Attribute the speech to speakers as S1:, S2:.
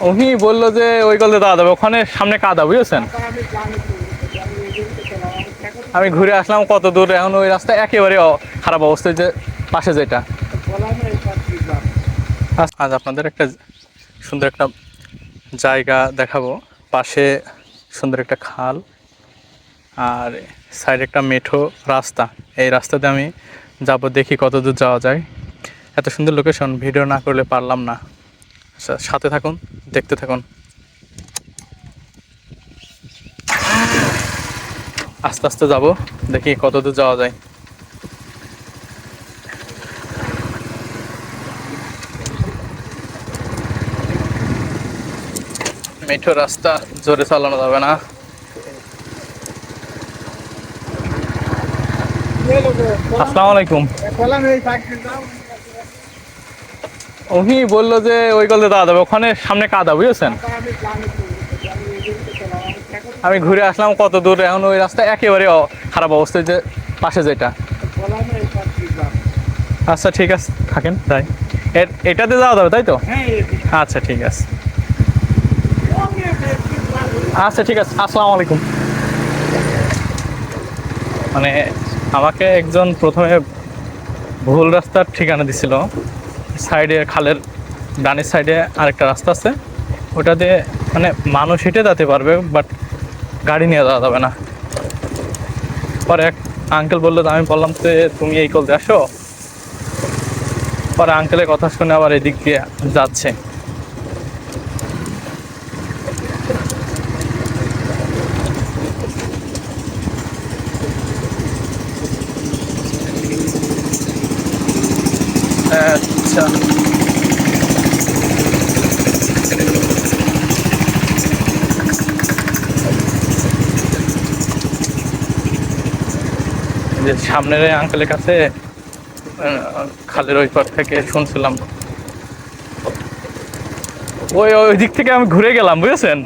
S1: উনি বলল যে ওই গলতে দাওয়া যাবে ওখানে সামনে কাদা, বুঝেছেন? আমি ঘুরে আসলাম কত দূর, এখন ওই রাস্তা একেবারে খারাপ অবস্থায় যে পাশে যেটা। আজ- আপনাদের একটা সুন্দর একটা জায়গা দেখাবো। পাশে সুন্দর একটা খাল, আর সাইডে একটা মেঠো রাস্তা। এই রাস্তাতে আমি যাব দেখি কত দূর যাওয়া যায়। এত সুন্দর লোকেশন ভিডিও না করলে পারলাম না। সা- সাথে থাকুন। দেখতে থাকুন। আস্তে আস্তে যাব, দেখি কত দূর যাওয়া যায়। মেঠো রাস্তা জোরে চালানো যাবে না। আসসালামু আলাইকুম। উনি বলল যে ওই গলতে দাঁড়া যাবে ওখানে সামনে কাদা, বুঝেছেন? আমি ঘুরে আসলাম কত দূর, এখন ওই রাস্তা একেবারে খারাপ অবস্থায় যে পাশে যেটা। আচ্ছা ঠিক আছে, থাকেন, তাই। এটাতে যাওয়া যাবে, তাই তো? আচ্ছা ঠিক আছে। আচ্ছা ঠিক আছে, আসসালামু আলাইকুম। মানে আমাকে একজন প্রথমে ভুল রাস্তার ঠিকানা দিছিল। সাইডে খালের ডানের সাইডে আরেকটা রাস্তা আছে। ওটা দিয়ে মানে মানুষ হেঁটে যেতে পারবে বাট গাড়ি নিয়ে যাওয়া যাবে না। পরে এক আঙ্কেল বলল, আমি বললাম যে, তুমি এই কলতে আসো। পরে আঙ্কেলের কথা শুনে আবার এদিক দিয়ে যাচ্ছে। আচ্ছা। যে সামনের আঙ্কেলের কাছে খালের ওই পার থেকে শুনছিলাম। ওই ওই দিক থেকে আমি ঘুরে গেলাম, বুঝেছেন?